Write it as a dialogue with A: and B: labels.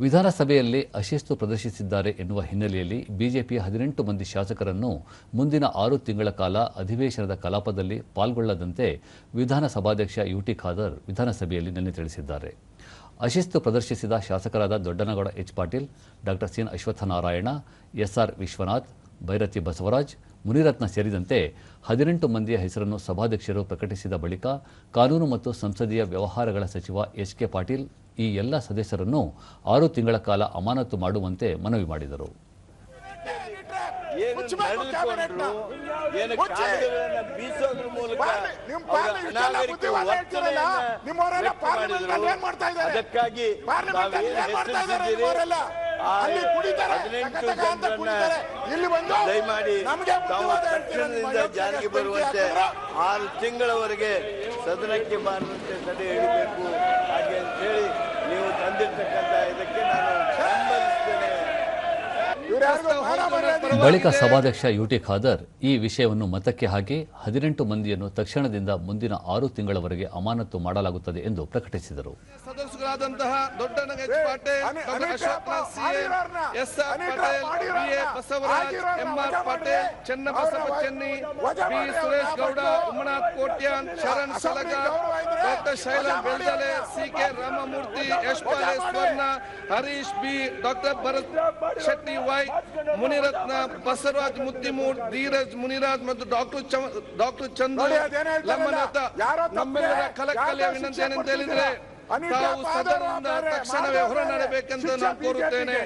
A: ವಿಧಾನಸಭೆಯಲ್ಲಿ ಅಶಿಸ್ತು ಪ್ರದರ್ಶಿಸಿದ್ದಾರೆ ಎನ್ನುವ ಹಿನ್ನೆಲೆಯಲ್ಲಿ ಬಿಜೆಪಿಯ ಹದಿನೆಂಟು ಮಂದಿ ಶಾಸಕರನ್ನು ಮುಂದಿನ ಆರು ತಿಂಗಳ ಕಾಲ ಅಧಿವೇಶನದ ಕಲಾಪದಲ್ಲಿ ಪಾಲ್ಗೊಳ್ಳದಂತೆ ವಿಧಾನಸಭಾಧ್ಯಕ್ಷ ಯುಟಿ ಖಾದರ್ ವಿಧಾನಸಭೆಯಲ್ಲಿ ನಿನ್ನೆ ತಿಳಿಸಿದ್ದಾರೆ. ಅಶಿಸ್ತು ಪ್ರದರ್ಶಿಸಿದ ಶಾಸಕರಾದ Doddanagouda H Patil, doctor C N Ashwathnarayan, S R Vishwanath, Byrathi Basavaraj, Munirathna ಸೇರಿದಂತೆ ಹದಿನೆಂಟು ಮಂದಿಯ ಹೆಸರನ್ನು ಸಭಾಧ್ಯಕ್ಷರು ಪ್ರಕಟಿಸಿದ ಬಳಿಕ ಕಾನೂನು ಮತ್ತು ಸಂಸದೀಯ ವ್ಯವಹಾರಗಳ ಸಚಿವ ಎಚ್ ಕೆ ಪಾಟೀಲ್ ಈ ಎಲ್ಲ ಸದಸ್ಯರನ್ನು ಆರು ತಿಂಗಳ ಕಾಲ ಅಮಾನತು ಮಾಡುವಂತೆ ಮನವಿ ಮಾಡಿದರು.
B: ಜಾರಿಗೆ ಬರುವಂತೆ ಆರು ತಿಂಗಳವರೆಗೆ ಸದನಕ್ಕೆ ಬಾರದಂತೆ ತಡೆ ಹಿಡಿಬೇಕು
A: ಬಳಿಕ ಸಭಾಧ್ಯಕ್ಷ ಯುಟಿ ಖಾದರ್ ಈ ವಿಷಯವನ್ನು ಮತಕ್ಕೆ ಹಾಕಿ ಹದಿನೆಂಟು ಮಂದಿಯನ್ನು ತಕ್ಷಣದಿಂದ ಮುಂದಿನ ಆರು ತಿಂಗಳವರೆಗೆ ಅಮಾನತು ಮಾಡಲಾಗುತ್ತದೆ ಎಂದು ಪ್ರಕಟಿಸಿದರು.
C: ಸದಸ್ಯರಾದಂತಹ Doddanna H Patil Ashwathnath C S R Patel B A Basavaraj M R Patil
D: ಅವ್ರನ್ನ
C: ಚೆನ್ನಿ ಬಿ ಸುರೇಶ್ ಗೌಡ
D: ಉಮ್ಮನಾಥ್
C: ಉಮನಾಥ್ ಕೋಟ್ಯಾನ್ ಶರಣ್ ಸಲಗ ಡಾಕ್ಟರ್ ಶೈಲಂ
D: ವಜಾ ಮಾಡಿ
C: ಬೆಳ್ದಲೆ C K Ramamurthy Yashpal Swarna Harish B doctor Bharat Shetty Y Munirathna Basavaraj ಮುತ್ತಿಮೂರ್ Dheeraj Muniraj ಮತ್ತು ಡಾಕ್ಟರ್ ಡಾಕ್ಟರ್ ಚಂದ್ರ ಲಮ್ಮನಾಥ ನಮ್ಮೆಲ್ಲರ ಕಲಕಲೆಯ ವಿನಂತಿ ಏನಂತ ಹೇಳಿದ್ರೆ ತಾವು ಸದನದಿಂದ ತಕ್ಷಣವೇ ಹೊರ ನಡೆಬೇಕೆಂದು ನಾನು ಕೋರುತ್ತೇನೆ.